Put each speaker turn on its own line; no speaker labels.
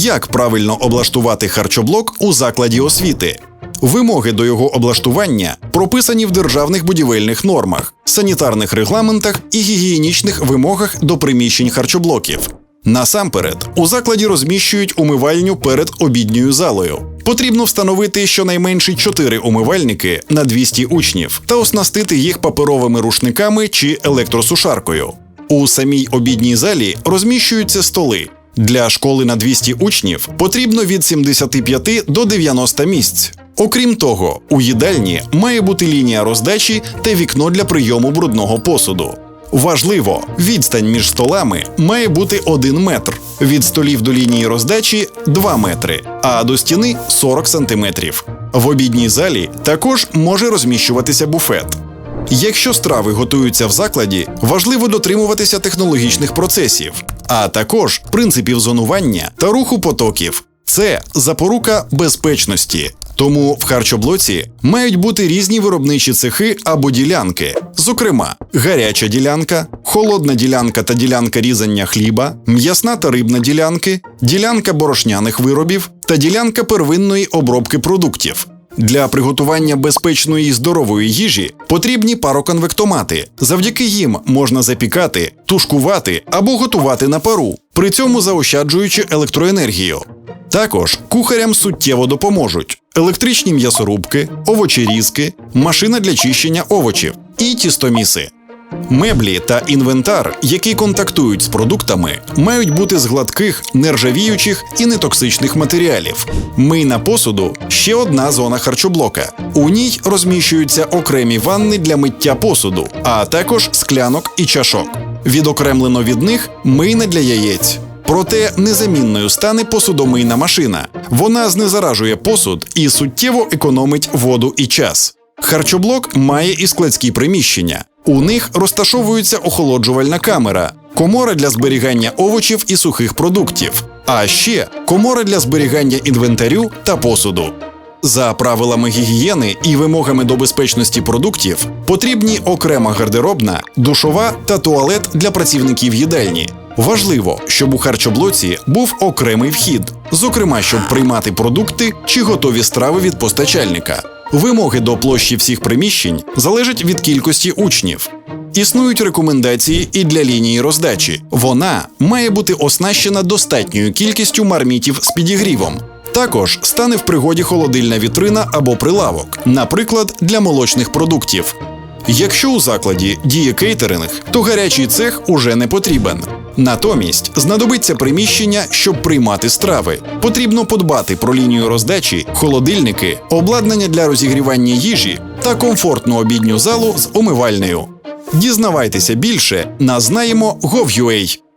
Як правильно облаштувати харчоблок у закладі освіти? Вимоги до його облаштування прописані в державних будівельних нормах, санітарних регламентах і гігієнічних вимогах до приміщень харчоблоків. Насамперед, у закладі розміщують умивальню перед обідньою залою. Потрібно встановити щонайменше 4 умивальники на 200 учнів та оснастити їх паперовими рушниками чи електросушаркою. У самій обідній залі розміщуються столи. Для школи на 200 учнів потрібно від 75 до 90 місць. Окрім того, у їдальні має бути лінія роздачі та вікно для прийому брудного посуду. Важливо, відстань між столами має бути 1 метр, від столів до лінії роздачі 2 метри, а до стіни 40 сантиметрів. В обідній залі також може розміщуватися буфет. Якщо страви готуються в закладі, важливо дотримуватися технологічних процесів, а також принципів зонування та руху потоків. Це запорука безпечності. Тому в харчоблоці мають бути різні виробничі цехи або ділянки, зокрема, гаряча ділянка, холодна ділянка та ділянка різання хліба, м'ясна та рибна ділянки, ділянка борошняних виробів та ділянка первинної обробки продуктів. Для приготування безпечної і здорової їжі потрібні пароконвектомати. Завдяки їм можна запікати, тушкувати або готувати на пару, при цьому заощаджуючи електроенергію. Також кухарям суттєво допоможуть електричні м'ясорубки, овочерізки, машина для чищення овочів і тістоміси. Меблі та інвентар, які контактують з продуктами, мають бути з гладких, нержавіючих і нетоксичних матеріалів. Мийна посуду ще одна зона харчоблока. У ній розміщуються окремі ванни для миття посуду, а також склянок і чашок. Відокремлено від них мийне для яєць. Проте незамінною стане посудомийна машина. Вона знезаражує посуд і суттєво економить воду і час. Харчоблок має і складські приміщення. У них розташовується охолоджувальна камера, комора для зберігання овочів і сухих продуктів, а ще комора для зберігання інвентарю та посуду. За правилами гігієни і вимогами до безпечності продуктів потрібні окрема гардеробна, душова та туалет для працівників їдальні. Важливо, щоб у харчоблоці був окремий вхід, зокрема, щоб приймати продукти чи готові страви від постачальника. Вимоги до площі всіх приміщень залежать від кількості учнів. Існують рекомендації і для лінії роздачі. Вона має бути оснащена достатньою кількістю мармітів з підігрівом. Також стане в пригоді холодильна вітрина або прилавок, наприклад, для молочних продуктів. Якщо у закладі діє кейтеринг, то гарячий цех уже не потрібен. Натомість знадобиться приміщення, щоб приймати страви. Потрібно подбати про лінію роздачі, холодильники, обладнання для розігрівання їжі та комфортну обідню залу з умивальнею. Дізнавайтеся більше на знаємо.gov.ua.